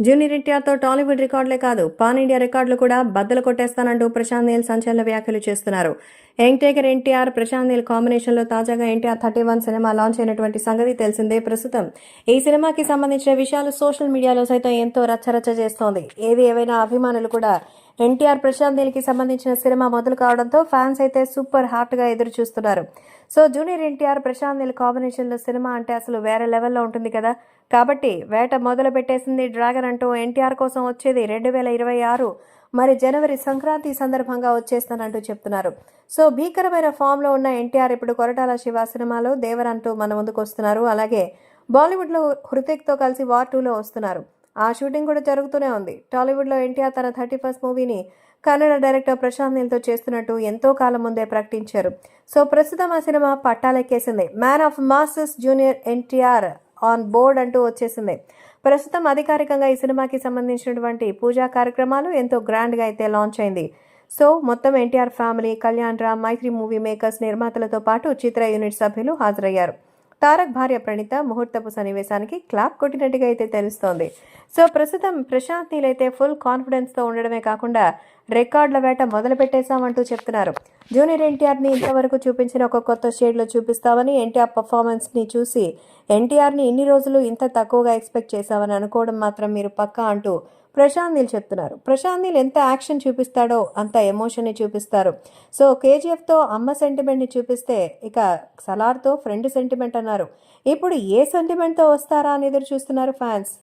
Junior ఎన్టీఆర్తో Tollywood రికార్డులే కాదు pan India రికార్డులు కూడా బద్దలు కొట్టేస్తానంటూ ప్రశాంత్ నీల్ సంచలన వ్యాఖ్యలు చేస్తున్నారు. యంగ్ టేకర్ ఎన్టీఆర్ ప్రశాంత్ నీల్ కాంబినేషన్లో తాజాగా NTR thirty one cinema launch అయినటువంటి సంగతి తెలిసిందే ప్రస్తుతం. ఈ సినిమాకి సంబంధించిన విషయాలు సోషల్ మీడియాలో సైతం ఎంతో రచ్చరచ్చ చేస్తోంది. ఏది ఏవైనా అభిమానులు కూడా ఎన్టీఆర్ ప్రశాంత్ నీల్కి సంబంధించిన సినిమా మొదలు కావడంతో ఫ్యాన్స్ అయితే సూపర్ హాట్గా ఎదురు చూస్తున్నారు సో జూనియర్ ఎన్టీఆర్ ప్రశాంత్ నీల్ కాంబినేషన్లో సినిమా అంటే అసలు వేరే లెవెల్లో ఉంటుంది కదా? కాబట్టి వేట మొదలు పెట్టేసింది డ్రాగన్ అంటూ ఎన్టీఆర్ కోసం వచ్చేది రెండు వేల ఇరవై ఆరు మరి జనవరి సంక్రాంతి సందర్భంగా వచ్చేస్తానంటూ చెప్తున్నారు. సో భీకరమైన ఫామ్లో ఉన్న ఎన్టీఆర్ ఇప్పుడు కొరటాల శివ సినిమాలో దేవర్ అంటూ మన ముందుకు వస్తున్నారు. అలాగే బాలీవుడ్లో హృతిక్తో కలిసి వార్ టూలో వస్తున్నారు. ఆ షూటింగ్ కూడా జరుగుతూనే ఉంది. టాలీవుడ్లో ఎన్టీఆర్ తన థర్టీ ఫస్ట్ మూవీని కన్నడ డైరెక్టర్ ప్రశాంత్ నీల్తో చేస్తున్నట్టు ఎంతో కాలం ముందే ప్రకటించారు. సో ప్రస్తుతం ఆ cinema పట్టాలెక్కేసింది. Man of masters junior NTR on board అంటూ వచ్చేసింది. ప్రస్తుతం అధికారికంగా ఈ సినిమాకి సంబంధించినటువంటి పూజా కార్యక్రమాలు ఎంతో గ్రాండ్గా అయితే లాంచ్ అయింది. సో మొత్తం NTR family Kalyan Ram Mythri movie makers నిర్మాతలతో పాటు చిత్ర యూనిట్ సభ్యులు హాజరయ్యారు. తారక్ భార్య ప్రణీత ముహూర్తపు సన్నివేశానికి క్లాప్ కొట్టినట్టుగా అయితే తెలుస్తోంది. సో ప్రస్తుతం ప్రశాంత్ నీల్ అయితే ఫుల్ కాన్ఫిడెన్స్తో ఉండడమే కాకుండా రికార్డుల వేట మొదలు పెట్టేశామంటూ చెప్తున్నారు. జూనియర్ ఎన్టీఆర్ని ఇంతవరకు చూపించిన ఒక కొత్త షేడ్లో చూపిస్తామని ఎన్టీఆర్ పర్ఫార్మెన్స్ని చూసి ఎన్టీఆర్ని ఇన్ని రోజులు ఇంత తక్కువగా ఎక్స్పెక్ట్ చేశామని అనుకోవడం మాత్రం మీరు పక్కా అంటూ ప్రశాంత్ నీల్ చెప్తున్నారు. ప్రశాంత్ నీల్ ఎంత యాక్షన్ చూపిస్తాడో అంత ఎమోషన్ని చూపిస్తారు. సో కేజీఎఫ్తో అమ్మ సెంటిమెంట్ని చూపిస్తే ఇక సలార్తో ఫ్రెండ్ సెంటిమెంట్ అన్నారు. ఇప్పుడు ఏ సెంటిమెంట్తో వస్తారా అని ఎదురు చూస్తున్నారు ఫ్యాన్స్